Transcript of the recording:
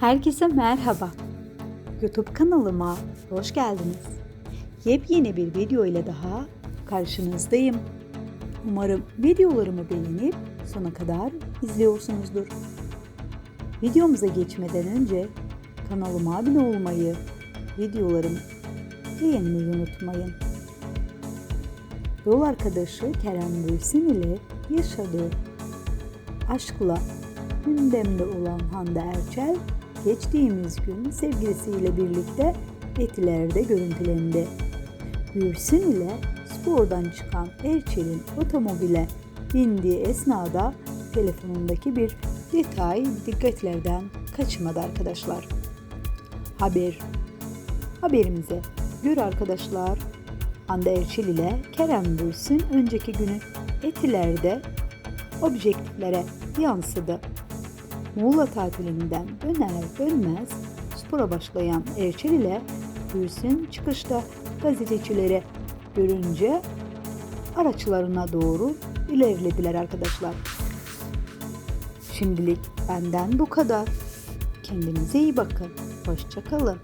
Herkese merhaba. YouTube kanalıma hoş geldiniz. Yepyeni bir video ile daha karşınızdayım. Umarım videolarımı beğenip sona kadar izliyorsunuzdur. Videomuza geçmeden önce kanalıma abone olmayı, videolarımı beğenmeyi unutmayın. Yol arkadaşı Kerem Bülsin ile yaşadığı aşkla gündemde olan Hande Erçel geçtiğimiz gün sevgilisiyle birlikte Etiler'de görüntülendi. Bülsin ile spordan çıkan Erçel'in otomobile bindiği esnada telefonundaki bir detay dikkatlerden kaçmadı arkadaşlar. Haber Haberimize göre arkadaşlar Hande Erçel ile Kerem Bülsin önceki günü Etiler'de objektiflere yansıdı. Muğla tatilinden döner dönmez spora başlayan Erçel ile Gülsün çıkışta gazetecileri görünce araçlarına doğru ilerlediler arkadaşlar. Şimdilik benden bu kadar. Kendinize iyi bakın. Hoşçakalın.